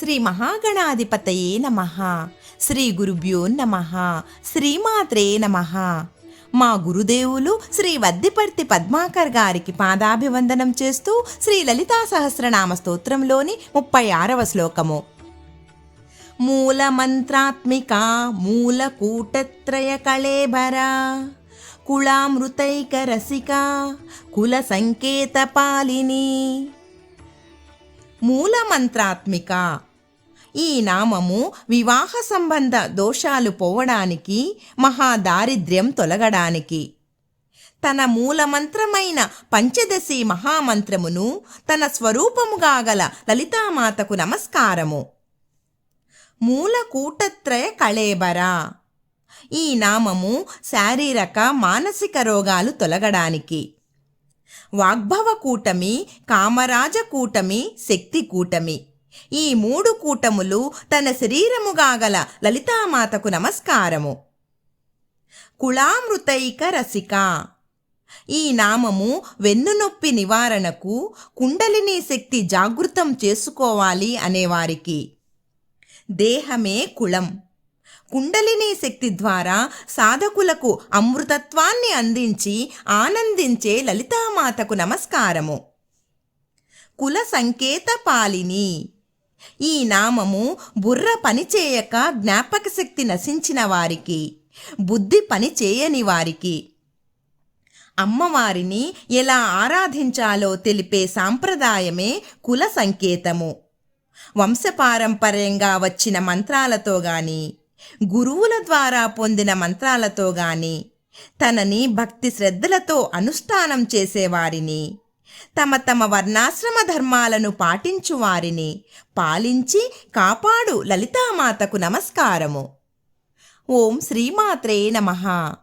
శ్రీ మహాగణాధిపతయే నమ. శ్రీ గురుభ్యో నమ. శ్రీమాత్రే నమ. మా గురుదేవులు శ్రీ వద్దిపర్తి పద్మాకర్ గారికి పాదాభివందనం చేస్తూ శ్రీ లలితా సహస్రనామ స్తోత్రంలోని ముప్పై ఆరవ శ్లోకము. మూల మంత్రాత్మిక మూల కూటత్రయ కుళామృతైక రసిక కుల సంకేత పాలిని. మూల మంత్రాత్మిక ఈ నామము వివాహ సంబంధ దోషాలు పోవడానికి మహాదారిద్ర్యం తొలగడానికి. తన మూలమంత్రమైన పంచదశి మహామంత్రమును తన స్వరూపముగా గల లలితామాతకు నమస్కారము. మూల కూటత్రయ కళేబర. ఈ నామము శారీరక మానసిక రోగాలు తొలగడానికి. వాగ్భవ కూటమి కామరాజ కూటమి శక్తి కూటమి ఈ మూడు కూటములు తన శరీరముగా గల లలితామాతకు నమస్కారము. కుళామృతైక రసిక. ఈ నామము వెన్నునొప్పి నివారణకు కుండలిని శక్తి జాగృతం చేసుకోవాలి అనేవారికి. దేహమే కుళం కుండలిని శక్తి ద్వారా సాధకులకు అమృతత్వాన్ని అందించి ఆనందించే లలితామాతకు నమస్కారము. కుల సంకేత పాలిని. ఈ నామము బుర్ర పనిచేయక జ్ఞాపక శక్తి నశించిన వారికి బుద్ధి పని చేయని వారికి. అమ్మవారిని ఎలా ఆరాధించాలో తెలిపే సాంప్రదాయమే కుల సంకేతము. వంశపారంపర్యంగా వచ్చిన మంత్రాలతో గాని గురువుల ద్వారా పొందిన మంత్రాలతో గాని తనని భక్తి శ్రద్ధలతో అనుష్ఠానం చేసేవారిని. తమ తమ వర్ణాశ్రమ ధర్మాలను పాటించు వారిని పాలించి కాపాడు లలితామాతకు నమస్కారము. ఓం శ్రీమాత్రే నమః.